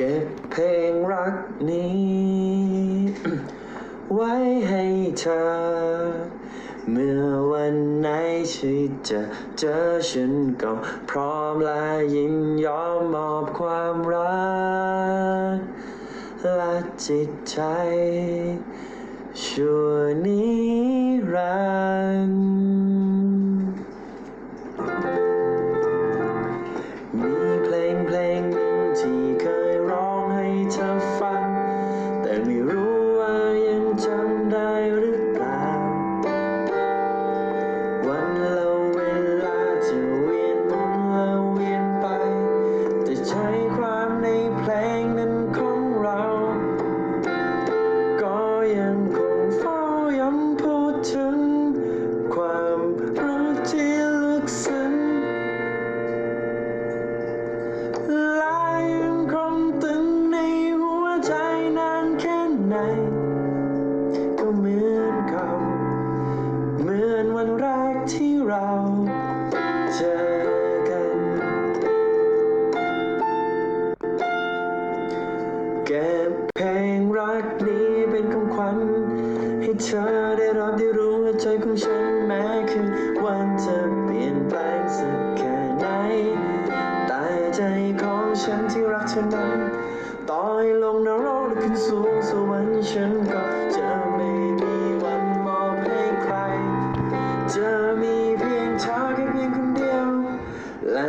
เก็บเพลงรักนี้ ไว้ให้เธอ เมื่อวันไหนที่จะเจอฉันก็พร้อมและยินยอมมอบความรักและจิตใจ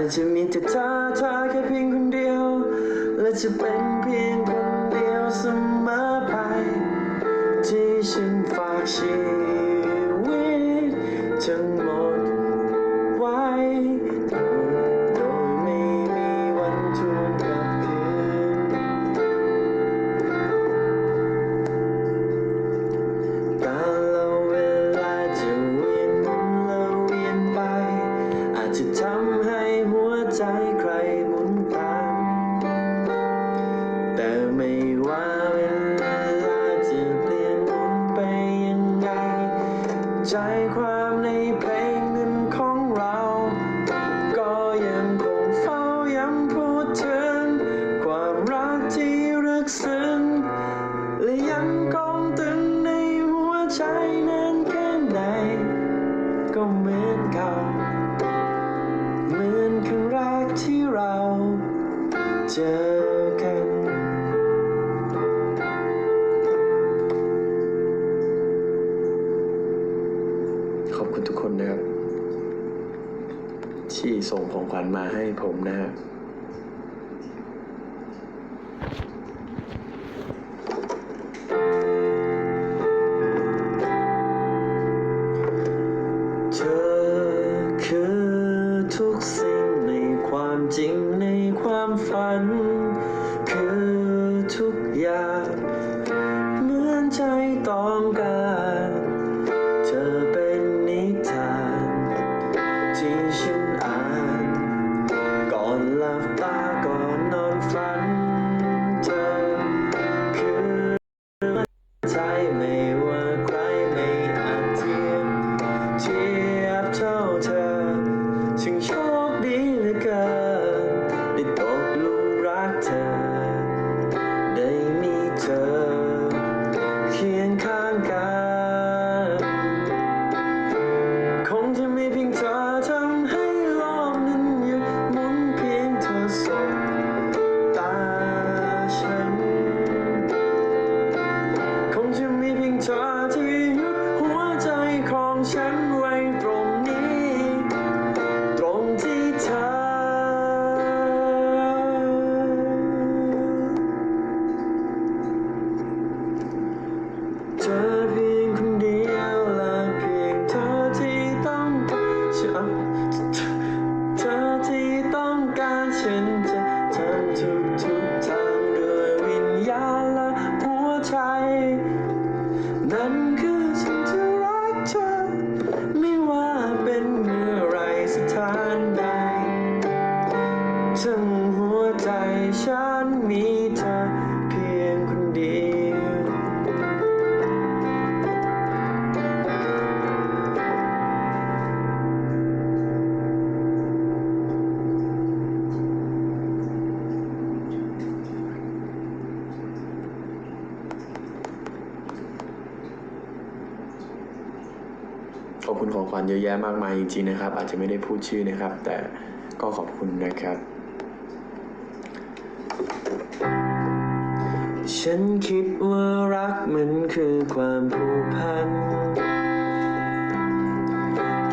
Let's meet the ta ta, keeping deal. Let's bend ที่ส่งของขวัญมาให้ผมนะครับ ขอบคุณของขวัญเยอะแยะมากมายจริงๆนะครับ อาจจะไม่ได้พูดชื่อนะครับ แต่ก็ขอบคุณนะครับ ฉันคิดว่ารักมันคือความผูกพัน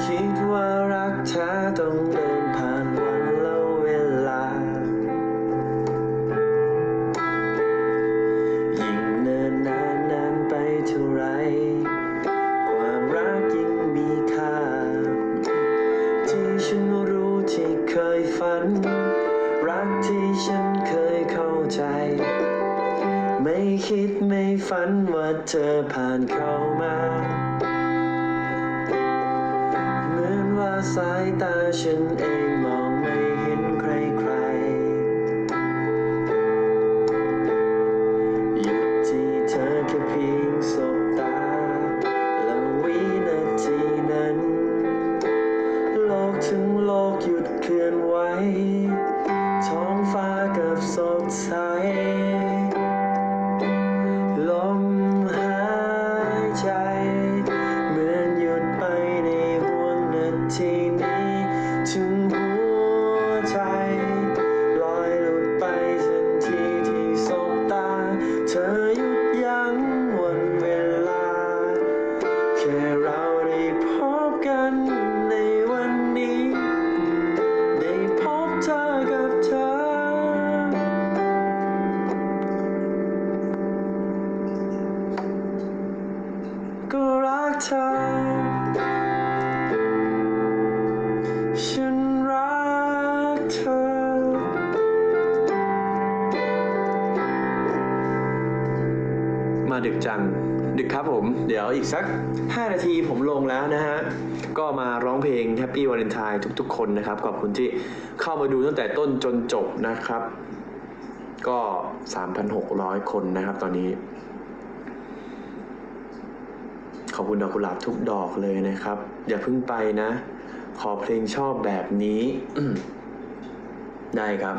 คิดว่ารักแท้ต้องเดิน เธอผ่านเข้ามา เหมือนว่าสายตาฉันเองมอง กจัง ดึกครับผม เดี๋ยวอีกสัก 5 นาทีผมลงแล้วนะฮะ ก็มาร้องเพลง Happy Valentine ทุกๆ คนนะครับ ขอบคุณที่เข้ามาดูตั้งแต่ต้นจนจบนะครับ ก็ 3,600 คนนะครับตอนนี้ ขอบคุณดอกกุหลาบทุกดอกเลยนะครับ อย่าเพิ่งไปนะ ขอเพลงชอบแบบนี้ ได้ครับ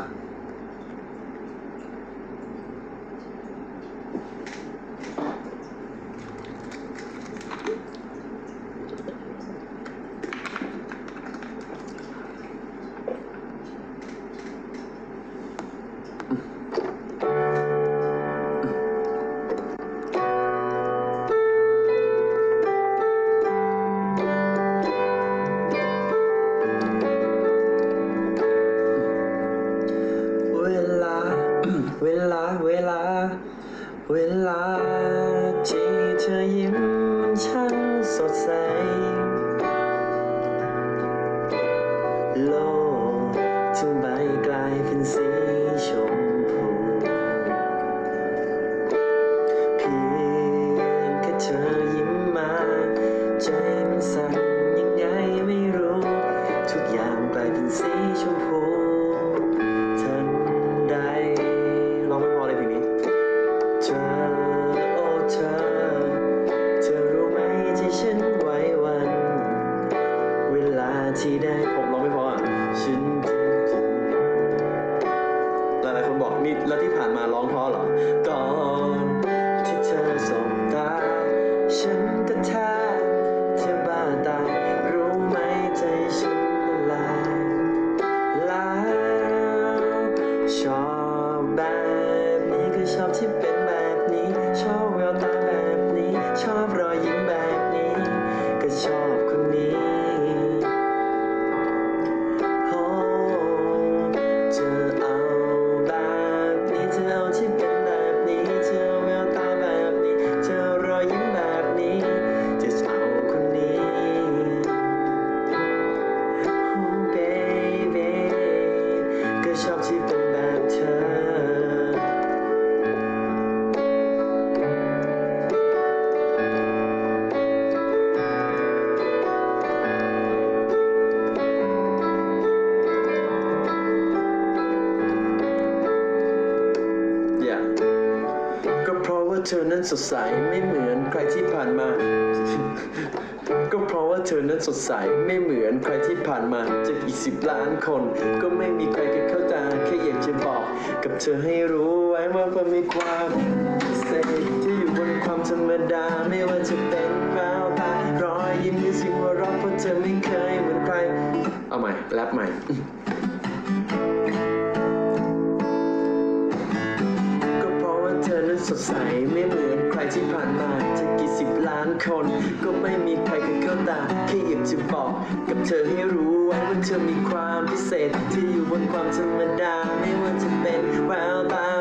เว เธอนั้นสดใสไม่เหมือนใครที่ผ่านมา ก็เพราะว่าเธอนั้นสดใสไม่เหมือนใครที่ผ่านมาจากอีกสิบล้านคน ก็ไม่มีใครจะเข้าใจแค่อยากจะบอก กับเธอให้รู้ไว้ว่ามันมีความพิเศษที่อยู่บนความธรรมดาไม่ว่าจะเป็นแววตารอยยิ้มหรือสียงหัวเรัะเพราะเธอไม่เคยเหมือนใคร เอาใหม่แรปใหม่ื่อสดใสไม่เหมือนใครที่ผ่านมาจะกี่สิบล้านคน ก็ไม่มีใครเคยเข้าตาแค่อยากจะบอก กับเธอให้รู้ว่าเธอมีความพิเศษที่อยู่บนความธรรมดาไม่ว่าจะเป็นแววตา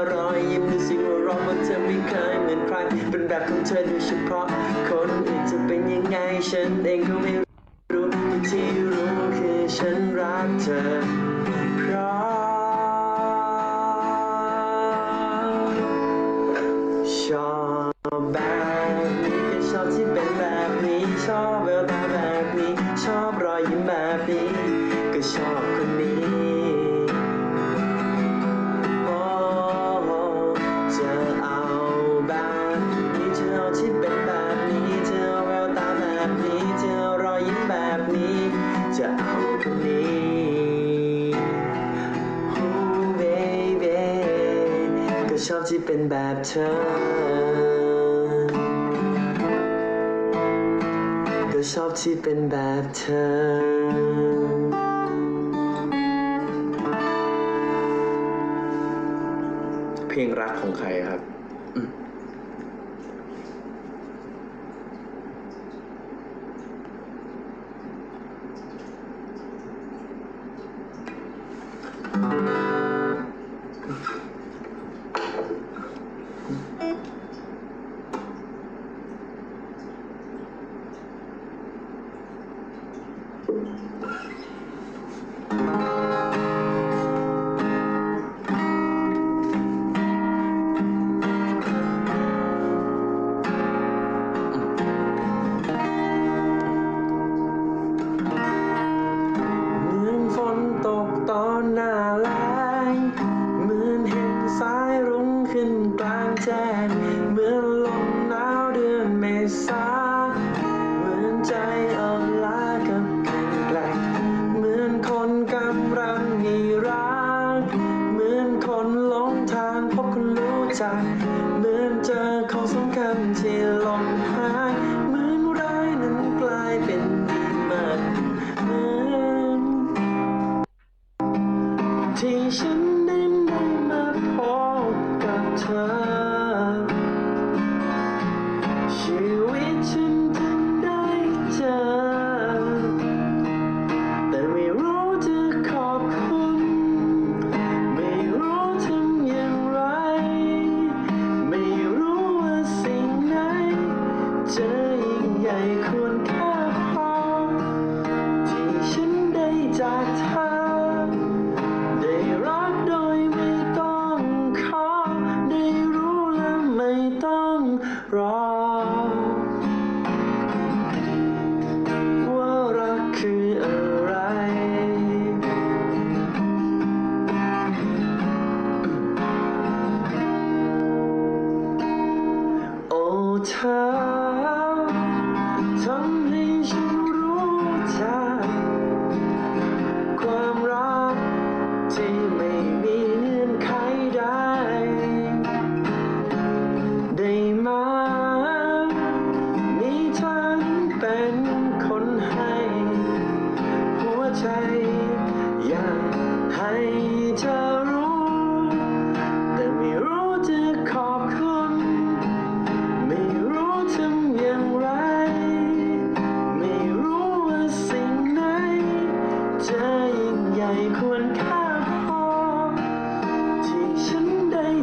เป็นแบบเธอ ก็ชอบที่เป็นแบบเธอเพลงรักของใครครับ อืม mesa.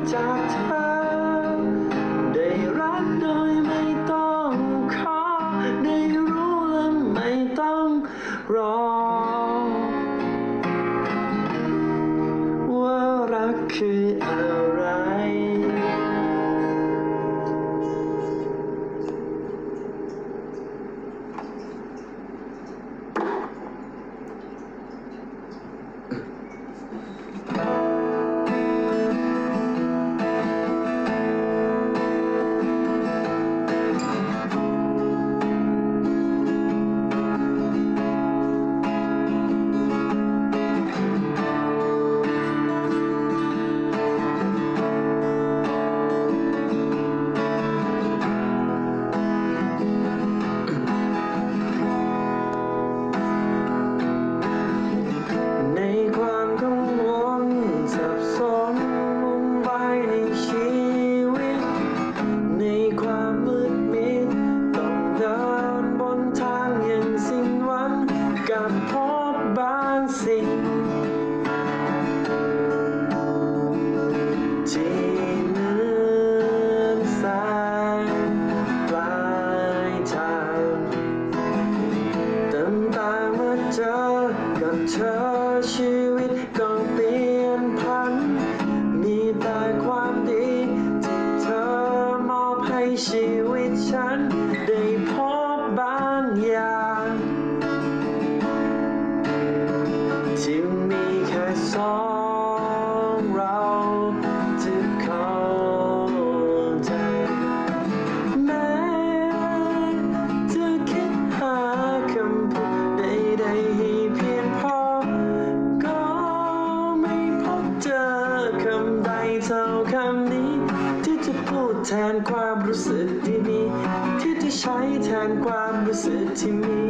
交谈 แทนความรู้สึกดีๆที่จะใช้แทนความรู้สึกที่มี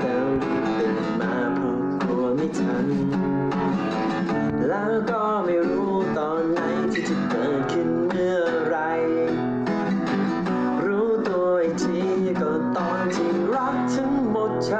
แล้วตื่นมาเพราะกลัวไม่ทัน แล้วก็ไม่รู้ตอนไหนที่จะเกิดขึ้นเมื่อไร รู้ตัวอีกทีก็ตอนที่รักทั้งหมดใจ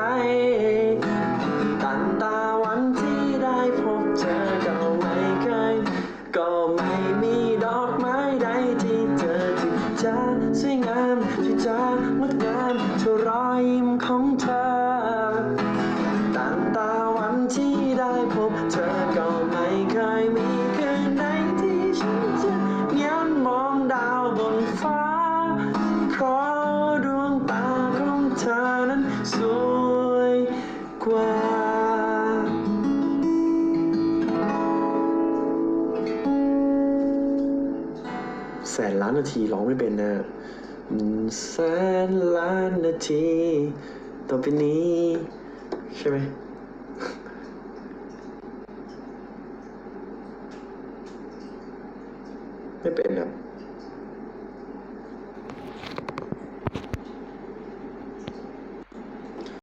นาทีร้องไม่เป็นนะแสนล้านนาทีต่อไปนี้ ใช่ไหม